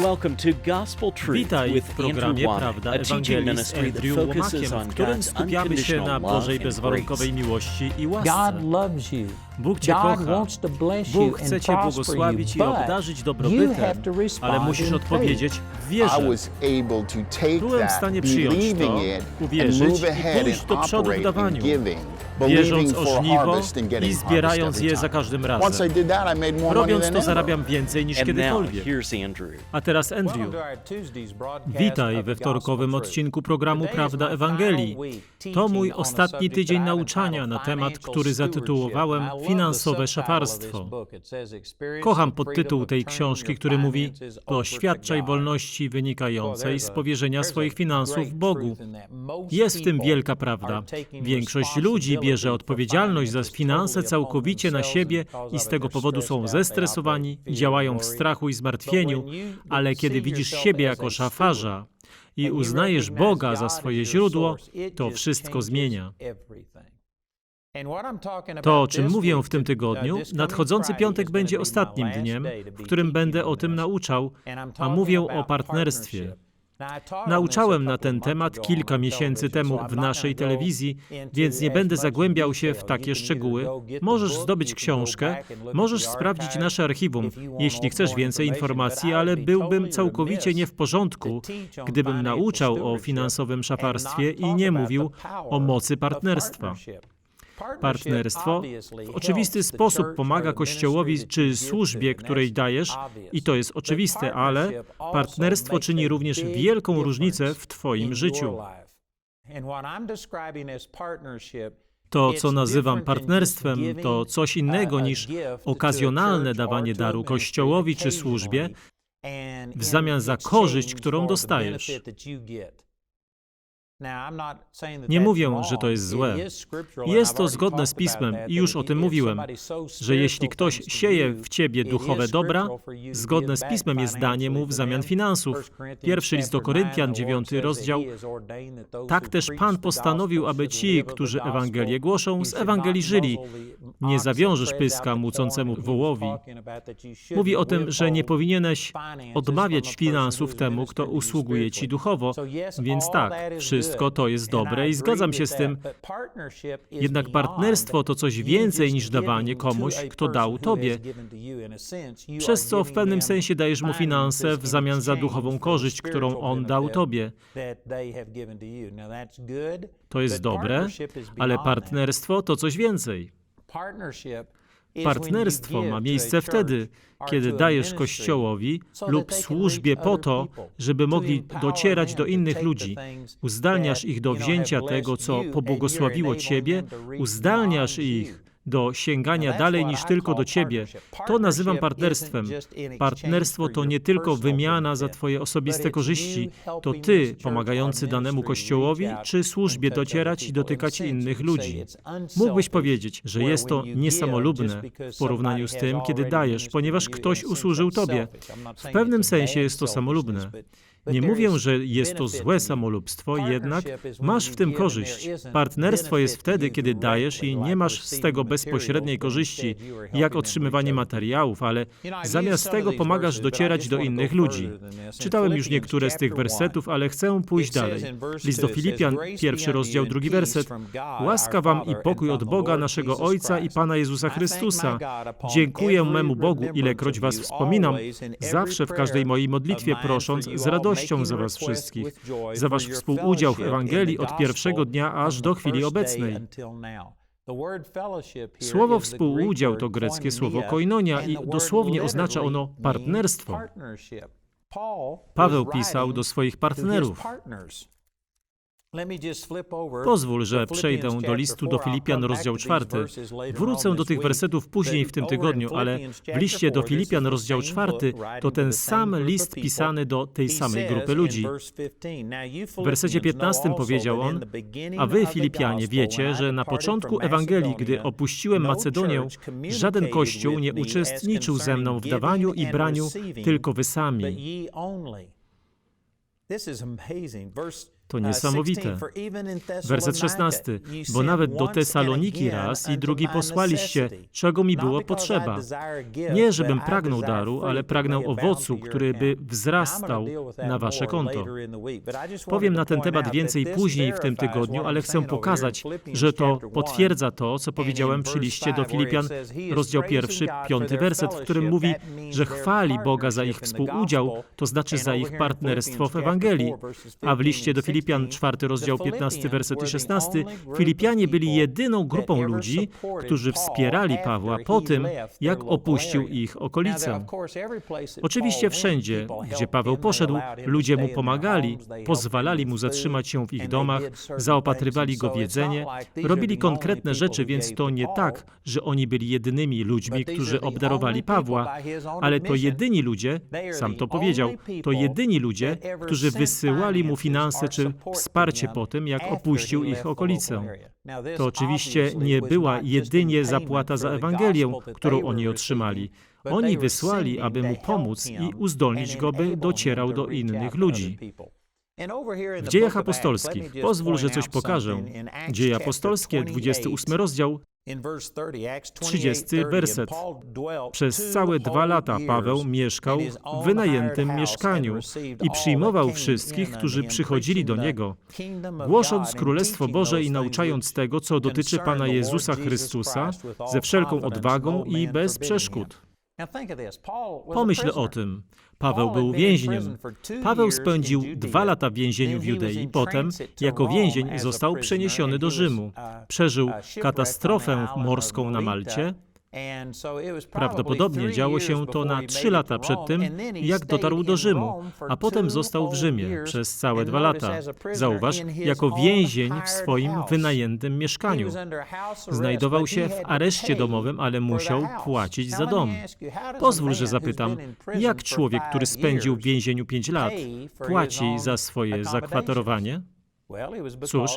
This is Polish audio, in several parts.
Welcome to Gospel Truth Witaj with w programie Prawda Ewangelii z Andrew on w którym God's skupiamy się na unconditional Bożej bezwarunkowej miłości i God łasce. loves you. Bóg Cię God kocha. wants to bless you Bóg chce and Cię prosper błogosławić i you, but obdarzyć you dobrobytem, have to ale respond musisz in odpowiedzieć w I wierze. was able to take Byłem w that, stanie przyjąć believing to, it, and uwierzyć move i ahead pójść do and przodu w dawaniu, giving, wierząc o żniwo i zbierając je za każdym razem. Robiąc to zarabiam więcej niż kiedykolwiek. A teraz Andrew. Witaj we wtorkowym odcinku programu Prawda Ewangelii. To mój ostatni tydzień nauczania na temat, który zatytułowałem Finansowe szafarstwo. Kocham podtytuł tej książki, który mówi Doświadczaj wolności wynikającej z powierzenia swoich finansów Bogu. Jest w tym wielka prawda. Większość ludzi bierze odpowiedzialność za finanse całkowicie na siebie i z tego powodu są zestresowani, działają w strachu i zmartwieniu, ale kiedy widzisz siebie jako szafarza i uznajesz Boga za swoje źródło, to wszystko zmienia. To, o czym mówię w tym tygodniu, nadchodzący piątek będzie ostatnim dniem, w którym będę o tym nauczał, a mówię o partnerstwie. Nauczałem na ten temat kilka miesięcy temu w naszej telewizji, więc nie będę zagłębiał się w takie szczegóły. Możesz zdobyć książkę, możesz sprawdzić nasze archiwum, jeśli chcesz więcej informacji, ale byłbym całkowicie nie w porządku, gdybym nauczał o finansowym szafarstwie i nie mówił o mocy partnerstwa. Partnerstwo w oczywisty sposób pomaga Kościołowi czy służbie, której dajesz, i to jest oczywiste, ale partnerstwo czyni również wielką różnicę w Twoim życiu. To, co nazywam partnerstwem, to coś innego niż okazjonalne dawanie daru Kościołowi czy służbie w zamian za korzyść, którą dostajesz. Nie mówię, że to jest złe. Jest to zgodne z Pismem i już o tym mówiłem, że jeśli ktoś sieje w ciebie duchowe dobra, zgodne z Pismem jest danie mu w zamian finansów. Pierwszy list do Koryntian, 9 rozdział. Tak też Pan postanowił, aby ci, którzy Ewangelię głoszą, z Ewangelii żyli. Nie zawiążesz pyska mucącemu wołowi. Mówi o tym, że nie powinieneś odmawiać finansów temu, kto usługuje ci duchowo, więc tak, wszystko to jest dobre i zgadzam się z tym. Jednak partnerstwo to coś więcej niż dawanie komuś, kto dał tobie, przez co w pewnym sensie dajesz mu finanse w zamian za duchową korzyść, którą on dał tobie. To jest dobre, ale partnerstwo to coś więcej. Partnerstwo ma miejsce wtedy, kiedy dajesz Kościołowi lub służbie po to, żeby mogli docierać do innych ludzi. Uzdalniasz ich do wzięcia tego, co pobłogosławiło Ciebie, uzdalniasz ich do sięgania dalej niż tylko do Ciebie. To nazywam partnerstwem. Partnerstwo to nie tylko wymiana za Twoje osobiste korzyści, to Ty pomagający danemu Kościołowi czy służbie docierać i dotykać innych ludzi. Mógłbyś powiedzieć, że jest to niesamolubne w porównaniu z tym, kiedy dajesz, ponieważ ktoś usłużył Tobie. W pewnym sensie jest to samolubne. Nie mówię, że jest to złe samolubstwo, jednak masz w tym korzyść. Partnerstwo jest wtedy, kiedy dajesz i nie masz z tego bezpośredniej korzyści, jak otrzymywanie materiałów, ale zamiast tego pomagasz docierać do innych ludzi. Czytałem już niektóre z tych wersetów, ale chcę pójść dalej. List do Filipian, pierwszy rozdział, drugi werset. Łaska wam i pokój od Boga, naszego Ojca i Pana Jezusa Chrystusa. Dziękuję memu Bogu, ilekroć was wspominam, zawsze w każdej mojej modlitwie prosząc z radością za Was wszystkich, za Wasz współudział w Ewangelii od pierwszego dnia aż do chwili obecnej. Słowo współudział to greckie słowo koinonia i dosłownie oznacza ono partnerstwo. Paweł pisał do swoich partnerów. Pozwól, że przejdę do listu do Filipian, rozdział 4. Wrócę do tych wersetów później w tym tygodniu, ale w liście do Filipian, rozdział 4, to ten sam list pisany do tej samej grupy ludzi. W wersecie 15 powiedział on, a wy, Filipianie, wiecie, że na początku Ewangelii, gdy opuściłem Macedonię, żaden kościół nie uczestniczył ze mną w dawaniu i braniu, tylko wy sami. To niesamowite. Werset 16. Bo nawet do Tesaloniki raz i drugi posłaliście, czego mi było potrzeba. Nie, żebym pragnął daru, ale pragnę owocu, który by wzrastał na wasze konto. Powiem na ten temat więcej później w tym tygodniu, ale chcę pokazać, że to potwierdza to, co powiedziałem przy liście do Filipian, rozdział pierwszy, piąty werset, w którym mówi, że chwali Boga za ich współudział, to znaczy za ich partnerstwo w Ewangelii. A w liście do Filipian, czwarty rozdział, 15 werset i 16, Filipianie byli jedyną grupą ludzi, którzy wspierali Pawła po tym, jak opuścił ich okolicę. Oczywiście wszędzie, gdzie Paweł poszedł, ludzie mu pomagali, pozwalali mu zatrzymać się w ich domach, zaopatrywali go w jedzenie, robili konkretne rzeczy, więc to nie tak, że oni byli jedynymi ludźmi, którzy obdarowali Pawła, ale to jedyni ludzie, sam to powiedział, to jedyni ludzie, którzy wysyłali mu finanse czy wsparcie po tym, jak opuścił ich okolicę. To oczywiście nie była jedynie zapłata za Ewangelię, którą oni otrzymali. Oni wysłali, aby mu pomóc i uzdolnić go, by docierał do innych ludzi. W dziejach apostolskich, pozwól, że coś pokażę. Dzieje apostolskie, 28 rozdział, 30 werset. Przez całe dwa lata Paweł mieszkał w wynajętym mieszkaniu i przyjmował wszystkich, którzy przychodzili do niego, głosząc Królestwo Boże i nauczając tego, co dotyczy Pana Jezusa Chrystusa, ze wszelką odwagą i bez przeszkód. Pomyśl o tym. Paweł był więźniem. Paweł spędził dwa lata w więzieniu w Judei. Potem, jako więzień, został przeniesiony do Rzymu. Przeżył katastrofę morską na Malcie. Prawdopodobnie działo się to na trzy lata przed tym, jak dotarł do Rzymu, a potem został w Rzymie przez całe dwa lata. Zauważ, jako więzień w swoim wynajętym mieszkaniu. Znajdował się w areszcie domowym, ale musiał płacić za dom. Pozwól, że zapytam, jak człowiek, który spędził w więzieniu pięć lat, płaci za swoje zakwaterowanie? Cóż,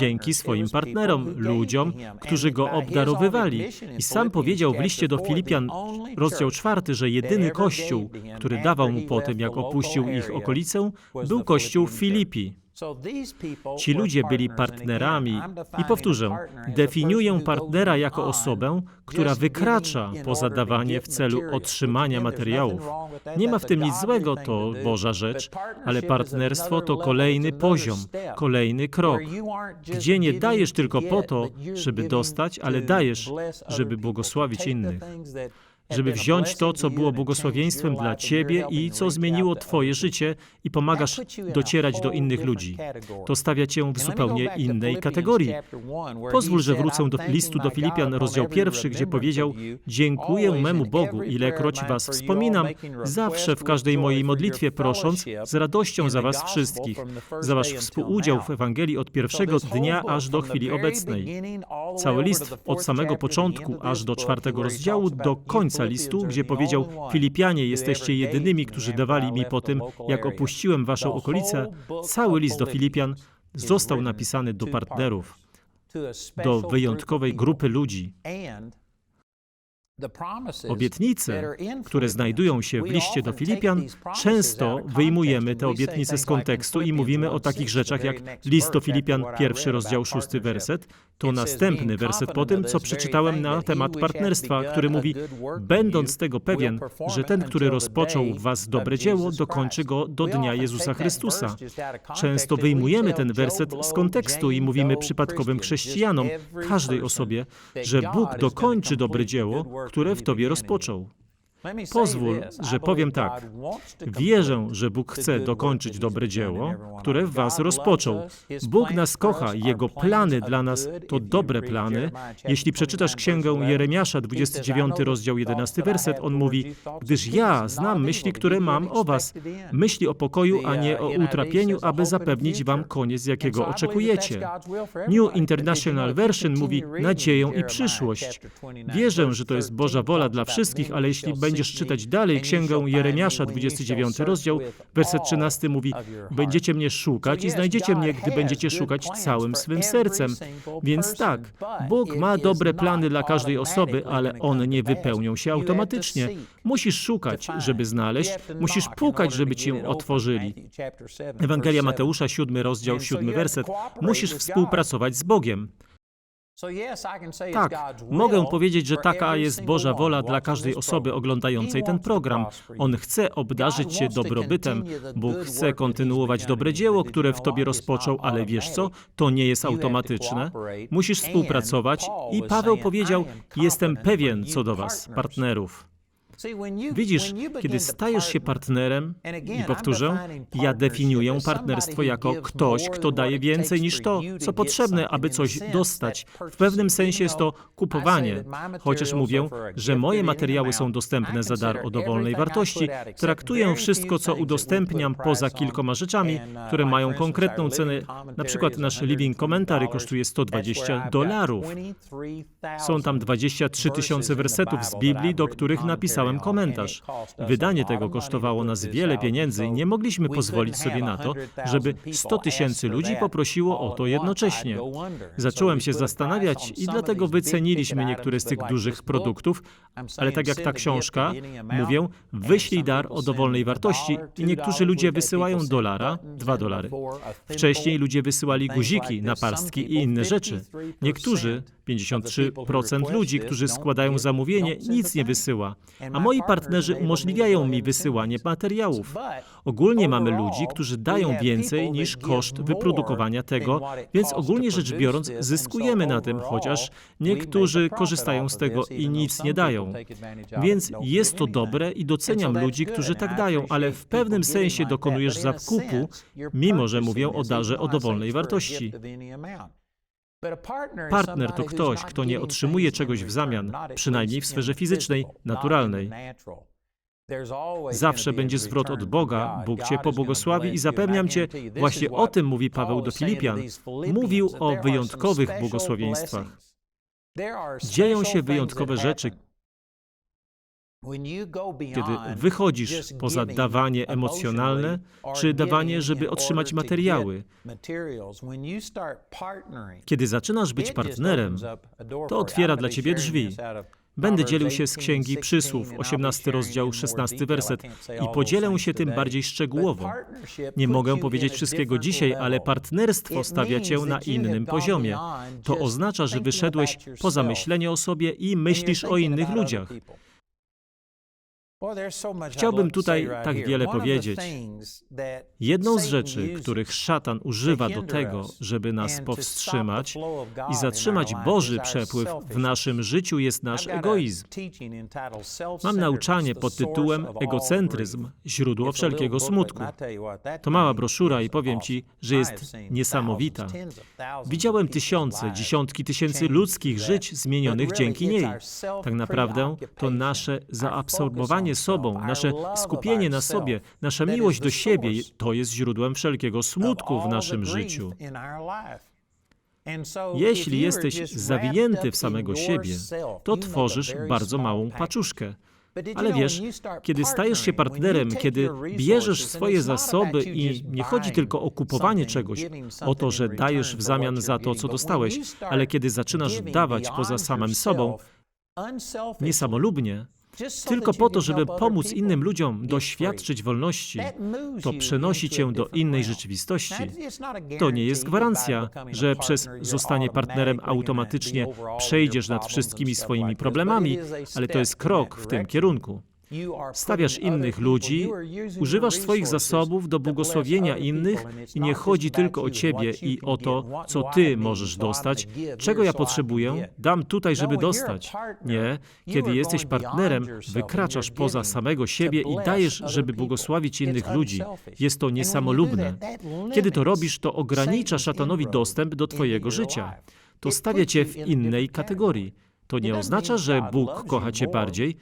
dzięki swoim partnerom, ludziom, którzy go obdarowywali. I sam powiedział w liście do Filipian, rozdział czwarty, że jedyny kościół, który dawał mu po tym, jak opuścił ich okolicę, był kościół w Filipi. Ci ludzie byli partnerami. I powtórzę, definiuję partnera jako osobę, która wykracza poza dawanie w celu otrzymania materiałów. Nie ma w tym nic złego, to Boża rzecz, ale partnerstwo to kolejny poziom, kolejny krok, gdzie nie dajesz tylko po to, żeby dostać, ale dajesz, żeby błogosławić innych żeby wziąć to, co było błogosławieństwem dla Ciebie i co zmieniło Twoje życie i pomagasz docierać do innych ludzi. To stawia Cię w zupełnie innej kategorii. Pozwól, że wrócę do listu do Filipian, rozdział pierwszy, gdzie powiedział Dziękuję memu Bogu, ilekroć Was wspominam, zawsze w każdej mojej modlitwie prosząc z radością za Was wszystkich, za Wasz współudział w Ewangelii od pierwszego dnia aż do chwili obecnej. Cały list od samego początku aż do czwartego rozdziału do końca końca listu, gdzie powiedział: Filipianie, jesteście jedynymi, którzy dawali mi po tym, jak opuściłem waszą okolicę. Cały list do Filipian został napisany do partnerów, do wyjątkowej grupy ludzi. Obietnice, które znajdują się w liście do Filipian, często wyjmujemy te obietnice z kontekstu i mówimy o takich rzeczach jak list do Filipian, pierwszy rozdział, szósty werset. To następny werset po tym, co przeczytałem na temat partnerstwa, który mówi: Będąc tego pewien, że ten, który rozpoczął w Was dobre dzieło, dokończy go do dnia Jezusa Chrystusa. Często wyjmujemy ten werset z kontekstu i mówimy przypadkowym chrześcijanom, każdej osobie, że Bóg dokończy dobre dzieło, które w Tobie rozpoczął. Pozwól, że powiem tak. Wierzę, że Bóg chce dokończyć dobre dzieło, które w Was rozpoczął. Bóg nas kocha, Jego plany dla nas to dobre plany. Jeśli przeczytasz Księgę Jeremiasza, 29 rozdział 11 werset, on mówi, gdyż ja znam myśli, które mam o Was, myśli o pokoju, a nie o utrapieniu, aby zapewnić Wam koniec, jakiego oczekujecie. New International Version mówi nadzieję i przyszłość. Wierzę, że to jest Boża wola dla wszystkich, ale jeśli będziesz czytać dalej księgę Jeremiasza, 29 rozdział, werset 13 mówi: Będziecie mnie szukać i znajdziecie mnie, gdy będziecie szukać całym swym sercem. Więc tak, Bóg ma dobre plany dla każdej osoby, ale one nie wypełnią się automatycznie. Musisz szukać, żeby znaleźć, musisz pukać, żeby ci ją otworzyli. Ewangelia Mateusza, 7 rozdział, 7 werset. Musisz współpracować z Bogiem. Tak, mogę powiedzieć, że taka jest Boża wola dla każdej osoby oglądającej ten program. On chce obdarzyć cię dobrobytem. Bóg chce kontynuować dobre dzieło, które w tobie rozpoczął, ale wiesz co? To nie jest automatyczne. Musisz współpracować i Paweł powiedział: Jestem pewien co do was, partnerów. Widzisz, kiedy stajesz się partnerem, i powtórzę, ja definiuję partnerstwo jako ktoś, kto daje więcej niż to, co potrzebne, aby coś dostać. W pewnym sensie jest to kupowanie. Chociaż mówię, że moje materiały są dostępne za dar o dowolnej wartości, traktuję wszystko, co udostępniam poza kilkoma rzeczami, które mają konkretną cenę. Na przykład nasz Living Commentary kosztuje 120 dolarów. Są tam 23 tysiące wersetów z Biblii, do których napisałem komentarz. Wydanie tego kosztowało nas wiele pieniędzy i nie mogliśmy pozwolić sobie na to, żeby 100 tysięcy ludzi poprosiło o to jednocześnie. Zacząłem się zastanawiać i dlatego wyceniliśmy niektóre z tych dużych produktów, ale tak jak ta książka, mówię, wyślij dar o dowolnej wartości i niektórzy ludzie wysyłają dolara, dwa dolary. Wcześniej ludzie wysyłali guziki, napastki i inne rzeczy. Niektórzy, 53% ludzi, którzy składają zamówienie, nic nie wysyła, a moi partnerzy umożliwiają mi wysyłanie materiałów. Ogólnie mamy ludzi, którzy dają więcej niż koszt wyprodukowania tego, więc ogólnie rzecz biorąc zyskujemy na tym, chociaż niektórzy korzystają z tego i nic nie dają. Więc jest to dobre i doceniam ludzi, którzy tak dają, ale w pewnym sensie dokonujesz zakupu, mimo że mówię o darze o dowolnej wartości. Partner to ktoś, kto nie otrzymuje czegoś w zamian, przynajmniej w sferze fizycznej, naturalnej. Zawsze będzie zwrot od Boga, Bóg Cię pobłogosławi i zapewniam Cię, właśnie o tym mówi Paweł do Filipian. Mówił o wyjątkowych błogosławieństwach. Dzieją się wyjątkowe rzeczy, kiedy wychodzisz poza dawanie emocjonalne, czy dawanie, żeby otrzymać materiały. Kiedy zaczynasz być partnerem, to otwiera dla ciebie drzwi. Będę dzielił się z Księgi Przysłów, 18 rozdział, 16 werset i podzielę się tym bardziej szczegółowo. Nie mogę powiedzieć wszystkiego dzisiaj, ale partnerstwo stawia cię na innym poziomie. To oznacza, że wyszedłeś poza myślenie o sobie i myślisz o innych ludziach. Chciałbym tutaj tak wiele powiedzieć. Jedną z rzeczy, których szatan używa do tego, żeby nas powstrzymać i zatrzymać Boży przepływ w naszym życiu, jest nasz egoizm. Mam nauczanie pod tytułem Egocentryzm źródło wszelkiego smutku. To mała broszura i powiem Ci, że jest niesamowita. Widziałem tysiące, dziesiątki tysięcy ludzkich żyć zmienionych dzięki niej. Tak naprawdę to nasze zaabsorbowanie sobą, nasze skupienie na sobie, nasza miłość do siebie, to jest źródłem wszelkiego smutku w naszym życiu. Jeśli jesteś zawinięty w samego siebie, to tworzysz bardzo małą paczuszkę. Ale wiesz, kiedy stajesz się partnerem, kiedy bierzesz swoje zasoby i nie chodzi tylko o kupowanie czegoś, o to, że dajesz w zamian za to, co dostałeś, ale kiedy zaczynasz dawać poza samym sobą, niesamolubnie, tylko po to, żeby pomóc innym ludziom doświadczyć wolności, to przenosi cię do innej rzeczywistości. To nie jest gwarancja, że przez zostanie partnerem automatycznie przejdziesz nad wszystkimi swoimi problemami, ale to jest krok w tym kierunku. Stawiasz innych ludzi, używasz swoich zasobów do błogosławienia innych i nie chodzi tylko o ciebie i o to, co ty możesz dostać, czego ja potrzebuję, dam tutaj, żeby dostać. Nie, kiedy jesteś partnerem, wykraczasz poza samego siebie i dajesz, żeby błogosławić innych ludzi. Jest to niesamolubne. Kiedy to robisz, to ogranicza szatanowi dostęp do twojego życia. To stawia cię w innej kategorii. To nie oznacza, że Bóg kocha cię bardziej,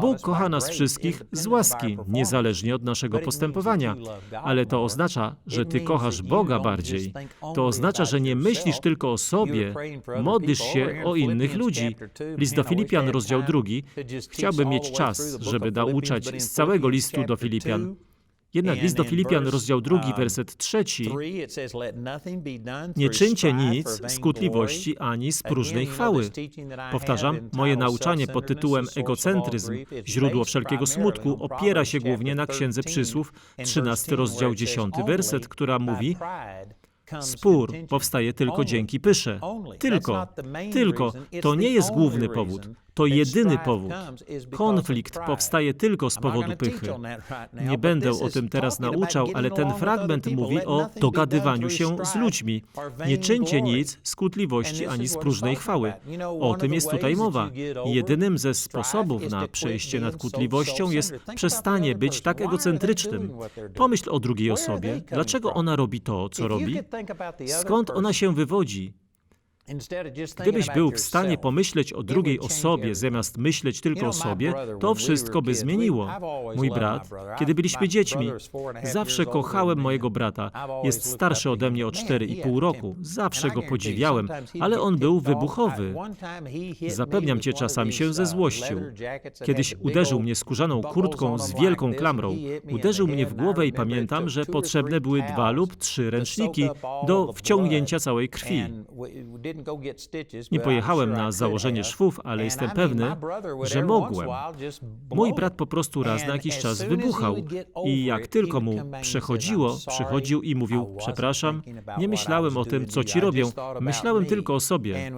Bóg kocha nas wszystkich z łaski, niezależnie od naszego postępowania, ale to oznacza, że Ty kochasz Boga bardziej. To oznacza, że nie myślisz tylko o sobie, modlisz się o innych ludzi. List do Filipian, rozdział drugi. Chciałbym mieć czas, żeby nauczać z całego listu do Filipian. Jednak list do Filipian, rozdział drugi, werset trzeci. Nie czyńcie nic z kłótliwości ani z próżnej chwały. Powtarzam, moje nauczanie pod tytułem Egocentryzm, źródło wszelkiego smutku, opiera się głównie na Księdze Przysłów, 13 rozdział 10 werset, która mówi Spór powstaje tylko dzięki pysze. Tylko, tylko. To nie jest główny powód. To jedyny powód. Konflikt powstaje tylko z powodu pychy. Nie będę o tym teraz nauczał, ale ten fragment mówi o dogadywaniu się z ludźmi. Nie czyńcie nic z kłótliwości ani z próżnej chwały. O tym jest tutaj mowa. Jedynym ze sposobów na przejście nad kłótliwością jest przestanie być tak egocentrycznym. Pomyśl o drugiej osobie. Dlaczego ona robi to, co robi? Skąd ona się wywodzi? Gdybyś był w stanie pomyśleć o drugiej osobie, zamiast myśleć tylko o sobie, to wszystko by zmieniło. Mój brat, kiedy byliśmy dziećmi, zawsze kochałem mojego brata. Jest starszy ode mnie o 4,5 roku. Zawsze go podziwiałem, ale on był wybuchowy. Zapewniam cię, czasami się zezłościł. Kiedyś uderzył mnie skórzaną kurtką z wielką klamrą. Uderzył mnie w głowę i pamiętam, że potrzebne były dwa lub trzy ręczniki do wciągnięcia całej krwi. Nie pojechałem na założenie szwów, ale jestem pewny, że mogłem. Mój brat po prostu raz na jakiś czas wybuchał i jak tylko mu przechodziło, przychodził i mówił: Przepraszam, nie myślałem o tym, co ci robią, myślałem tylko o sobie.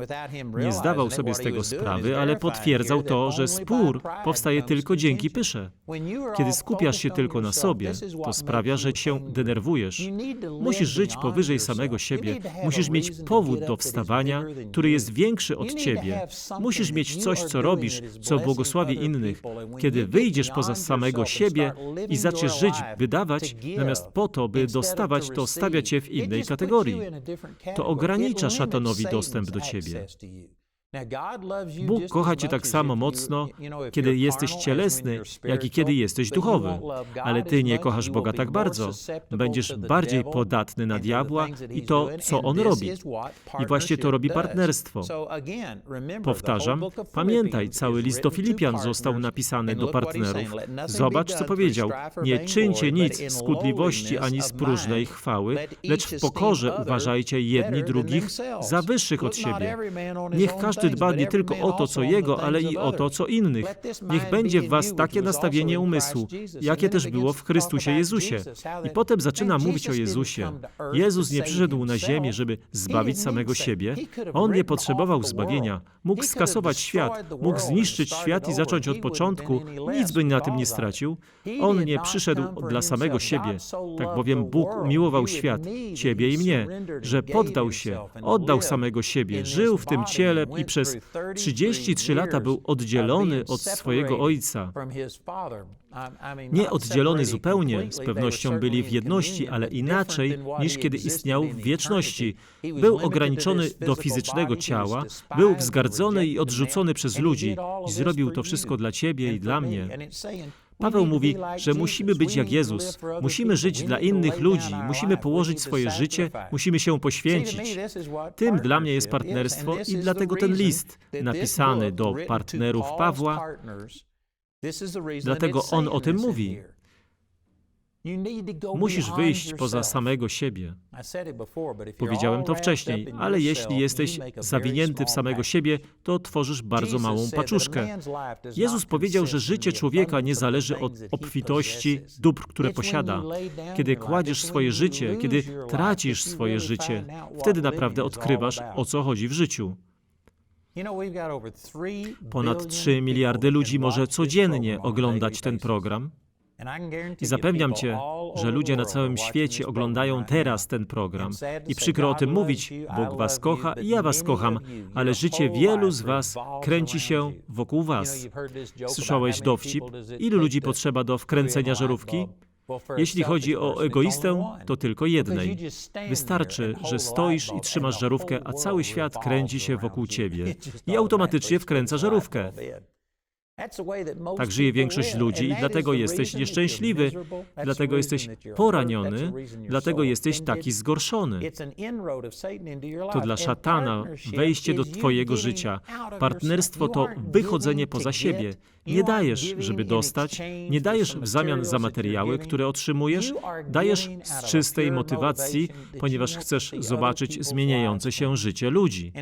Nie zdawał sobie z tego sprawy, ale potwierdzał to, że spór powstaje tylko dzięki pysze. Kiedy skupiasz się tylko na sobie, to sprawia, że się denerwujesz. Musisz żyć powyżej samego siebie, musisz mieć powód do wstawania, który jest większy od ciebie. Musisz mieć coś, co robisz, co błogosławi innych. Kiedy wyjdziesz poza samego siebie i zaczniesz żyć, by dawać, zamiast po to, by dostawać, to stawia cię w innej kategorii. To ogranicza szatanowi dostęp do ciebie. Bóg kocha cię tak samo mocno, kiedy jesteś cielesny, jak i kiedy jesteś duchowy. Ale ty nie kochasz Boga tak bardzo. Będziesz bardziej podatny na diabła i to, co on robi. I właśnie to robi partnerstwo. Powtarzam, pamiętaj, cały list do Filipian został napisany do partnerów. Zobacz, co powiedział. Nie czyńcie nic z kłótliwości ani z próżnej chwały, lecz w pokorze uważajcie jedni drugich za wyższych od siebie. Niech każdy dba nie tylko o to, co jego, ale i o to, co innych. Niech będzie w was takie nastawienie umysłu, jakie też było w Chrystusie Jezusie. I potem zaczyna mówić o Jezusie. Jezus nie przyszedł na ziemię, żeby zbawić samego siebie. On nie potrzebował zbawienia. Mógł skasować świat, mógł zniszczyć świat i zacząć od początku. Nic by na tym nie stracił. On nie przyszedł dla samego siebie. Tak bowiem Bóg umiłował świat, ciebie i mnie, że poddał się, oddał samego siebie, żył w tym ciele i przez 33 lata był oddzielony od swojego ojca. Nie oddzielony zupełnie, z pewnością byli w jedności, ale inaczej niż kiedy istniał w wieczności. Był ograniczony do fizycznego ciała, był wzgardzony i odrzucony przez ludzi zrobił to wszystko dla ciebie i dla mnie. Paweł mówi, że musimy być jak Jezus, musimy żyć dla innych ludzi, musimy położyć swoje życie, musimy się poświęcić. Tym dla mnie jest partnerstwo i dlatego ten list napisany do partnerów Pawła, dlatego on o tym mówi. Musisz wyjść poza samego siebie. Powiedziałem to wcześniej, ale jeśli jesteś zawinięty w samego siebie, to tworzysz bardzo małą paczuszkę. Jezus powiedział, że życie człowieka nie zależy od obfitości dóbr, które posiada. Kiedy kładziesz swoje życie, kiedy tracisz swoje życie, wtedy naprawdę odkrywasz, o co chodzi w życiu. Ponad 3 miliardy ludzi może codziennie oglądać ten program. I zapewniam Cię, że ludzie na całym świecie oglądają teraz ten program. I przykro o tym mówić, Bóg Was kocha i ja Was kocham, ale życie wielu z Was kręci się wokół Was. Słyszałeś dowcip? Ilu ludzi potrzeba do wkręcenia żarówki? Jeśli chodzi o egoistę, to tylko jednej. Wystarczy, że stoisz i trzymasz żarówkę, a cały świat kręci się wokół ciebie i automatycznie wkręca żarówkę. Tak żyje większość ludzi i dlatego jesteś nieszczęśliwy, dlatego jesteś poraniony, dlatego jesteś taki zgorszony. To dla szatana wejście do Twojego życia. Partnerstwo to wychodzenie poza siebie. Nie dajesz, żeby dostać, nie dajesz w zamian za materiały, które otrzymujesz, dajesz z czystej motywacji, ponieważ chcesz zobaczyć zmieniające się życie ludzi.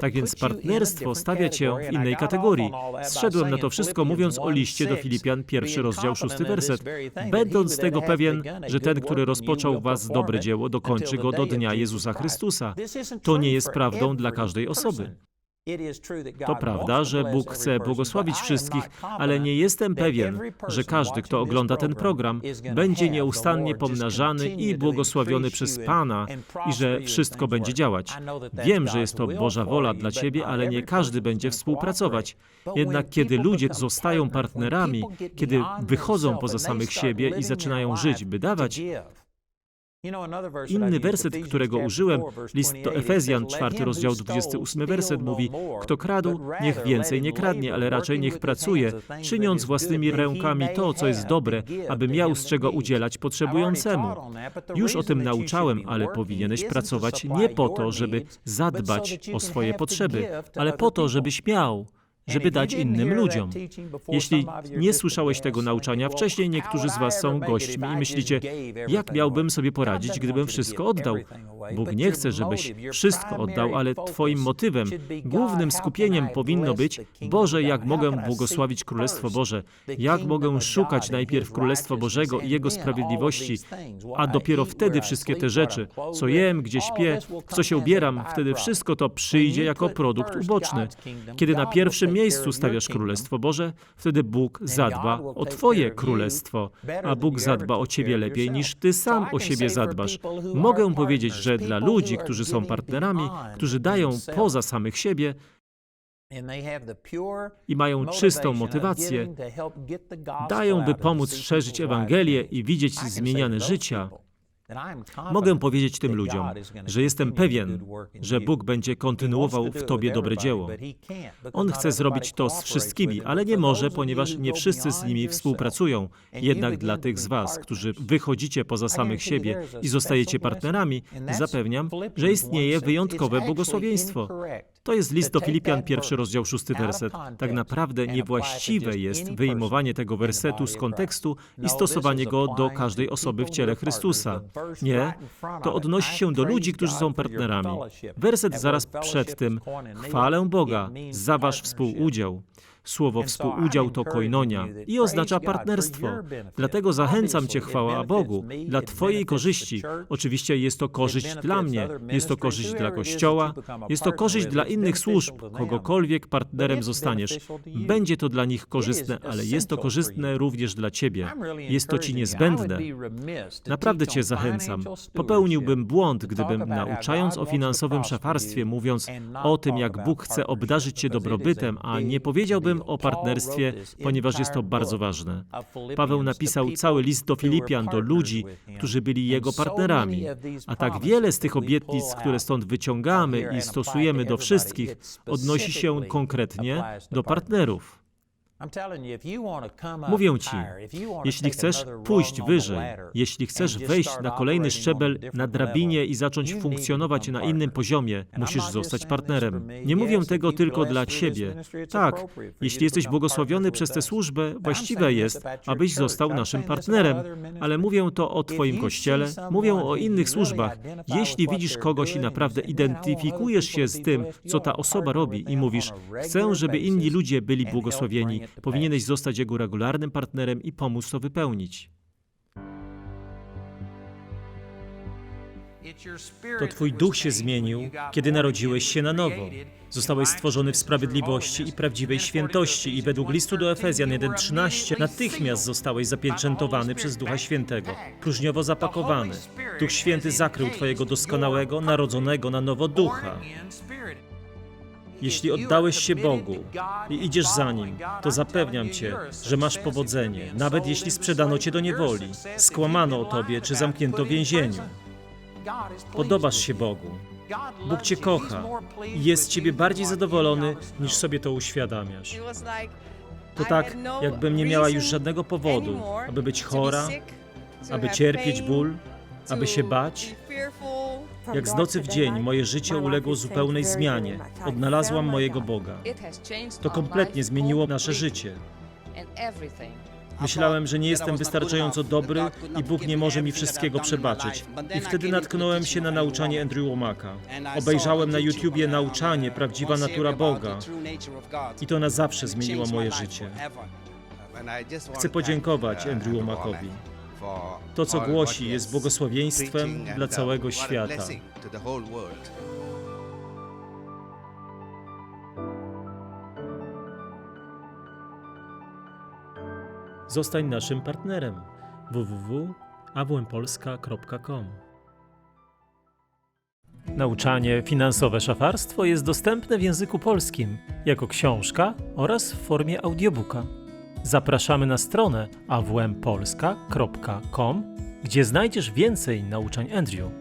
Tak więc partnerstwo stawia cię w innej kategorii. Zszedłem na to wszystko mówiąc o liście do Filipian, pierwszy rozdział, szósty werset. Będąc tego pewien, że ten, który rozpoczął was dobre dzieło, dokończy go do dnia Jezusa Chrystusa. To nie jest prawdą dla każdej osoby. To prawda, że Bóg chce błogosławić wszystkich, ale nie jestem pewien, że każdy, kto ogląda ten program, będzie nieustannie pomnażany i błogosławiony przez Pana i że wszystko będzie działać. Wiem, że jest to Boża wola dla Ciebie, ale nie każdy będzie współpracować. Jednak kiedy ludzie zostają partnerami, kiedy wychodzą poza samych siebie i zaczynają żyć, by dawać, Inny werset, którego użyłem, list do Efezjan, czwarty rozdział, 28 werset mówi, kto kradł, niech więcej nie kradnie, ale raczej niech pracuje, czyniąc własnymi rękami to, co jest dobre, aby miał z czego udzielać potrzebującemu. Już o tym nauczałem, ale powinieneś pracować nie po to, żeby zadbać o swoje potrzeby, ale po to, żebyś miał żeby dać innym ludziom. Jeśli nie słyszałeś tego nauczania wcześniej, niektórzy z Was są gośćmi i myślicie, jak miałbym sobie poradzić, gdybym wszystko oddał. Bóg nie chce, żebyś wszystko oddał, ale Twoim motywem, głównym skupieniem powinno być, Boże, jak mogę błogosławić Królestwo Boże, jak mogę szukać najpierw Królestwa Bożego i Jego sprawiedliwości, a dopiero wtedy wszystkie te rzeczy, co jem, gdzie śpię, w co się ubieram, wtedy wszystko to przyjdzie jako produkt uboczny. Kiedy na pierwszym miejscu stawiasz Królestwo Boże, wtedy Bóg zadba o Twoje Królestwo, a Bóg zadba o Ciebie lepiej niż Ty sam o siebie zadbasz. Mogę powiedzieć, że dla ludzi, którzy są partnerami, którzy dają poza samych siebie i mają czystą motywację, dają, by pomóc szerzyć Ewangelię i widzieć zmieniane życia, Mogę powiedzieć tym ludziom, że jestem pewien, że Bóg będzie kontynuował w Tobie dobre dzieło. On chce zrobić to z wszystkimi, ale nie może, ponieważ nie wszyscy z nimi współpracują. Jednak dla tych z Was, którzy wychodzicie poza samych siebie i zostajecie partnerami, zapewniam, że istnieje wyjątkowe błogosławieństwo. To jest list do Filipian, pierwszy rozdział, szósty werset. Tak naprawdę niewłaściwe jest wyjmowanie tego wersetu z kontekstu i stosowanie go do każdej osoby w ciele Chrystusa. Nie, to odnosi się do ludzi, którzy są partnerami. Werset zaraz przed tym, chwalę Boga za wasz współudział. Słowo współudział to koinonia i oznacza partnerstwo. Dlatego zachęcam Cię, chwała Bogu, dla Twojej korzyści. Oczywiście jest to korzyść dla mnie, jest to korzyść dla Kościoła, jest to korzyść dla innych służb, kogokolwiek partnerem zostaniesz. Będzie to dla nich korzystne, ale jest to korzystne również dla Ciebie. Jest to Ci niezbędne. Naprawdę Cię zachęcam. Popełniłbym błąd, gdybym nauczając o finansowym szafarstwie, mówiąc o tym, jak Bóg chce obdarzyć Cię dobrobytem, a nie powiedziałbym o partnerstwie, ponieważ jest to bardzo ważne. Paweł napisał cały list do Filipian, do ludzi, którzy byli jego partnerami. A tak wiele z tych obietnic, które stąd wyciągamy i stosujemy do wszystkich, odnosi się konkretnie do partnerów. Mówię Ci, jeśli chcesz pójść wyżej, jeśli chcesz wejść na kolejny szczebel na drabinie i zacząć funkcjonować na innym poziomie, musisz zostać partnerem. Nie mówię tego tylko dla Ciebie. Tak, jeśli jesteś błogosławiony przez tę służbę, właściwe jest, abyś został naszym partnerem, ale mówię to o Twoim kościele, mówię o innych służbach. Jeśli widzisz kogoś i naprawdę identyfikujesz się z tym, co ta osoba robi i mówisz, chcę, żeby inni ludzie byli błogosławieni, Powinieneś zostać jego regularnym partnerem i pomóc to wypełnić. To Twój duch się zmienił, kiedy narodziłeś się na nowo. Zostałeś stworzony w sprawiedliwości i prawdziwej świętości i według listu do Efezjan 1.13 natychmiast zostałeś zapieczętowany przez Ducha Świętego, próżniowo zapakowany. Duch Święty zakrył Twojego doskonałego, narodzonego na nowo ducha. Jeśli oddałeś się Bogu i idziesz za Nim, to zapewniam Cię, że masz powodzenie, nawet jeśli sprzedano Cię do niewoli, skłamano o Tobie czy zamknięto w więzieniu. Podobasz się Bogu. Bóg Cię kocha i jest Ciebie bardziej zadowolony, niż sobie to uświadamiasz. To tak, jakbym nie miała już żadnego powodu, aby być chora, aby cierpieć ból, aby się bać. Jak z nocy w dzień moje życie uległo zupełnej zmianie. Odnalazłam mojego Boga. To kompletnie zmieniło nasze życie. Myślałem, że nie jestem wystarczająco dobry i Bóg nie może mi wszystkiego przebaczyć. I wtedy natknąłem się na nauczanie Andrew Womaka. Obejrzałem na YouTubie nauczanie Prawdziwa Natura Boga i to na zawsze zmieniło moje życie. Chcę podziękować Andrew Womakowi. To, co głosi, jest błogosławieństwem dla całego świata. Zostań naszym partnerem www.awmpolska.com Nauczanie Finansowe Szafarstwo jest dostępne w języku polskim jako książka oraz w formie audiobooka. Zapraszamy na stronę awmpolska.com, gdzie znajdziesz więcej nauczań Andrew.